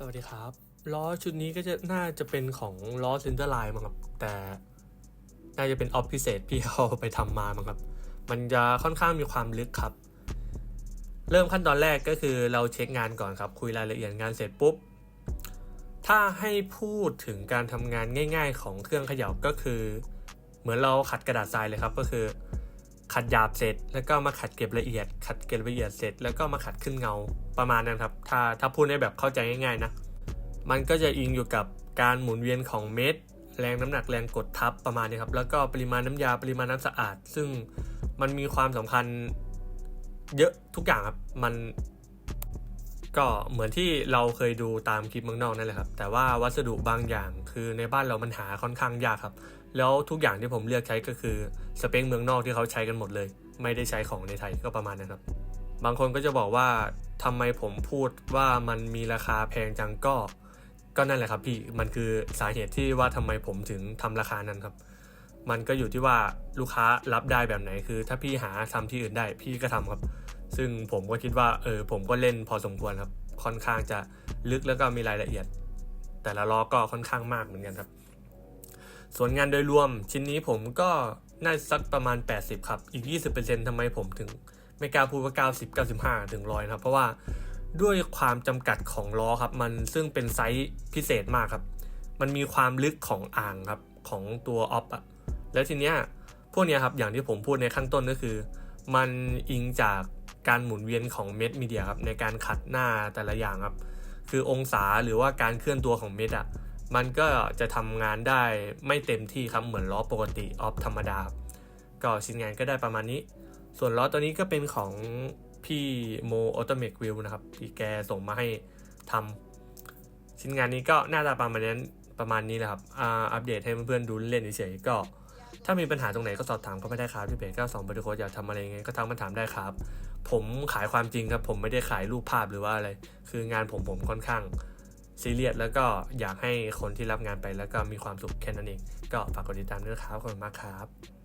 สวัสดีครับ ล้อชุดนี้ก็จะน่าจะเป็นของล้อซินเตอร์ไลน์มั้งครับ แต่น่าจะเป็นออฟพิเศษพี่เขาไปทำมามั้งครับ มันจะค่อนข้างมีความลึกครับ เริ่มขั้นตอนแรกก็คือเราเช็คงานก่อนครับ คุยรายละเอียดงานเสร็จปุ๊บ ถ้าให้พูดถึงการทำงานง่าย ๆ ของเครื่องเขย่าก็คือ เหมือนเราขัดกระดาษทรายเลยครับ ก็คือ ขัดหยาบเสร็จ แล้วก็มาขัดเก็บละเอียด ขัดเก็บละเอียดเสร็จ แล้วก็มาขัดขึ้นเงาประมาณนั้นครับ ถ้าถ้าพูดในแบบเข้าใจง่ายๆนะ มันก็จะอิงอยู่กับการหมุนเวียนของเม็ด แรงน้ำหนักแรงกดทับประมาณนี้ครับ แล้วก็ปริมาณน้ำยาปริมาณน้ำสะอาด ซึ่งมันมีความสำคัญเยอะทุกอย่างครับ มัน ก็เหมือนที่เราเคยดูตามคลิปเมืองนอกนั่นแหละครับ แต่ว่าวัสดุบางอย่างคือในบ้านเรามันหาค่อนข้างยากครับ แล้วทุกอย่างที่ผมเลือกใช้ก็คือสเปคเมืองนอกที่เขาใช้กันหมดเลย ไม่ได้ใช้ของในไทยก็ประมาณนั้นครับ บางคนก็จะบอกว่าทำไมผมพูดว่ามันมีราคาแพงจังก็ ก็นั่นแหละครับพี่มันคือสาเหตุที่ว่าทำไมผมถึงทำราคานั้นครับ มันก็อยู่ที่ว่าลูกค้ารับได้แบบไหนคือ ถ้าพี่หาทำที่อื่นได้พี่ก็ทำครับ ซึ่งผมก็คิดว่าเออผมก็เล่นพอสมควรครับ ค่อนข้างจะลึกแล้วก็มีรายละเอียด แต่ละล้อก็ค่อนข้างมากเหมือนกันครับ ส่วนงานโดยรวมชิ้นนี้ผมก็น่าสักประมาณ 80 ครับ อีก 20%ทำไมผมถึงไม่กล้าพูดว่า 90 95 ถึงร้อยนะครับ เพราะว่าด้วยความจำกัดของล้อครับ มันซึ่งเป็นไซส์พิเศษมากครับ มันมีความลึกของอ่างครับของตัวออฟอะแล้วทีเนี้ยพวกเนี้ยครับอย่างที่ผมพูดในข้างต้นก็คือ มันอิงจากการหมุนเวียนของเม็ดมีเดียครับในการขัดหน้าแต่ละอย่างครับ คือองศาหรือว่าการเคลื่อนตัวของเม็ดอะมันก็จะทำงานได้ไม่เต็มที่ครับเหมือนล้อปกติออฟธรรมดา ก็ชิ้นงานก็ได้ประมาณนี้ ส่วนล้อตัวนี้ก็เป็นของพี่โมออโตเมกวิวนะครับที่แกส่งมาให้ทำชิ้นงานนี้ก็หน้าตาประมาณนั้ประมาณนี้แหละครับอ่าอัปเดตให้เพื่อนๆดูเล่นเฉยๆก็ ถ้ามีปัญหาตรงไหนก็สอบถามเข้าไปได้ครับที่เพจ92บริโคดอยากทำอะไรยังไงก็ทักมาถามได้ครับ ผมขายความจริงครับ ผมไม่ได้ขายรูปภาพหรือว่าอะไร คืองานผมผมค่อนข้างซีเรียสแล้วก็อยากให้คนที่รับงานไปแล้วก็มีความสุขแค่นั้นเอง ก็ฝากกดติดตามด้วยครับขอบคุณมากครับ